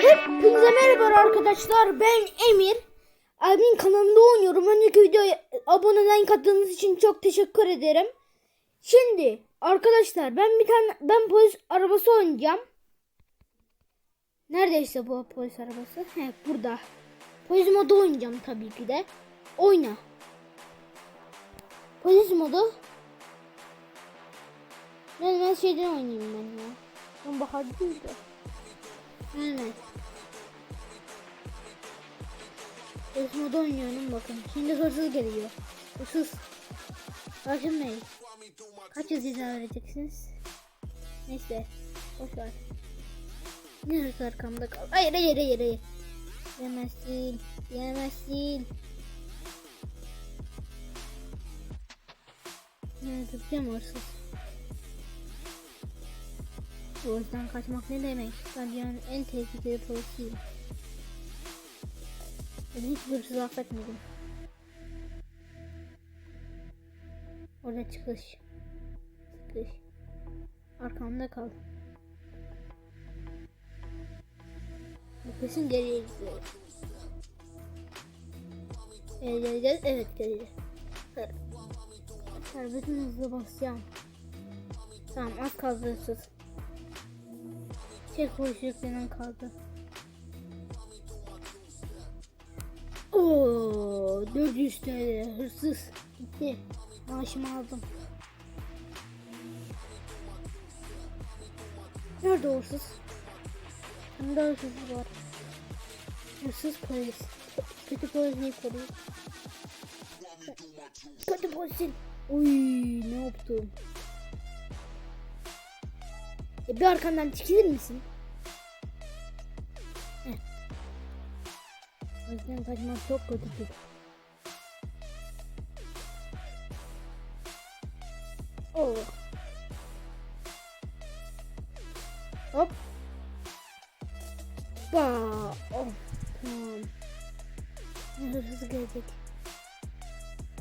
Hepinize merhaba arkadaşlar. Ben Emir. Abimin kanalında oynuyorum. Önceki videoya abone like attığınız için çok teşekkür ederim. Şimdi arkadaşlar ben bir tane ben polis arabası oynayacağım. Neredeyse bu polis arabası? He burada. Polis modu oynayacağım tabii ki de. Oyna. Polis modu. Ben, ben şeyden oynayayım ben ya. Ben bahar değil de. Modu oynuyorum bakın. Şimdi hırsız geliyor. Hırsız. Başım ne? Kaç yıl ceza vereceksiniz? Neyse. Boş ver. Ne hırsız arkamda kal. Hayır hayır hayır hayır. Yemezsin. Yemezsin. Ne tutacağım hırsız. Bu yüzden kaçmak ne demek? Ben dünyanın en tehlikeli polisiyim. Ben hiç hırsız affetmedim. Orada çıkış. Çıkış. Arkamda kal. Bu kesin geriye gidiyor. Evet geleceğiz. Evet geleceğiz. Evet. Bütün hızlı basacağım. Tamam az kaldı hırsız. Hoşluk benim kaldı. Oo, 400 TL hırsız gitti. Maaşımı aldım. Nerede hırsız? Kimde hırsız var? Hırsız polis. Kötü polis neyi koruyor? Kötü polisin. Uy ne yaptım? E bir arkamdan çekilir misin? Heh. O yüzden kaçmak çok kötüdür. Oo. Hop. Ba. Oh. Tamam. Hırsız gelecek.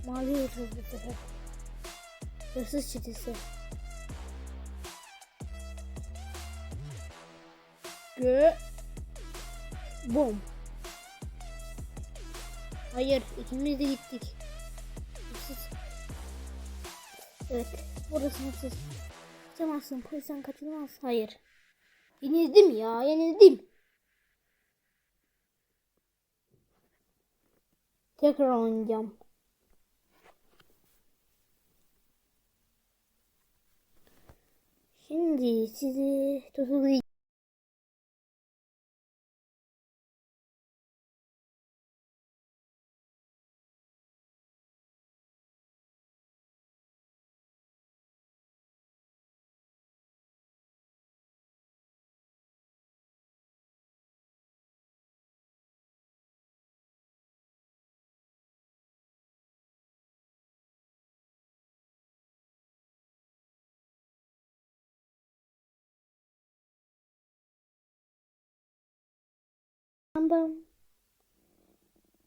Mavi hırsız bu sefer. Hırsız çetesi. Gö. Bom. Hayır, ikimiz de gittik. Hırsız. Evet, burası hırsız. Kaçamazsın, polisten kaçılmaz. Hayır. Yenildim ya, yenildim. Tekrar oynayacağım. Şimdi sizi tutuklayacağım. Bam bam.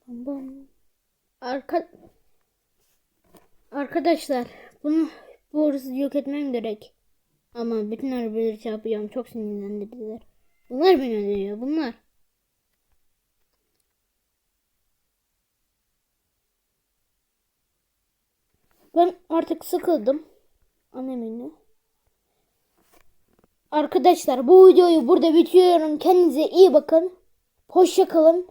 Bam bam. Arka... Arkadaşlar bunu bu yok etmem gerek. Ama bütün arabaları çarpacağım. Çok sinirlendirdiler. Bunlar beni öldürüyor. Bunlar. Ben artık sıkıldım. Anneminle. Arkadaşlar bu videoyu burada bitiriyorum. Kendinize iyi bakın. Hoşça kalın.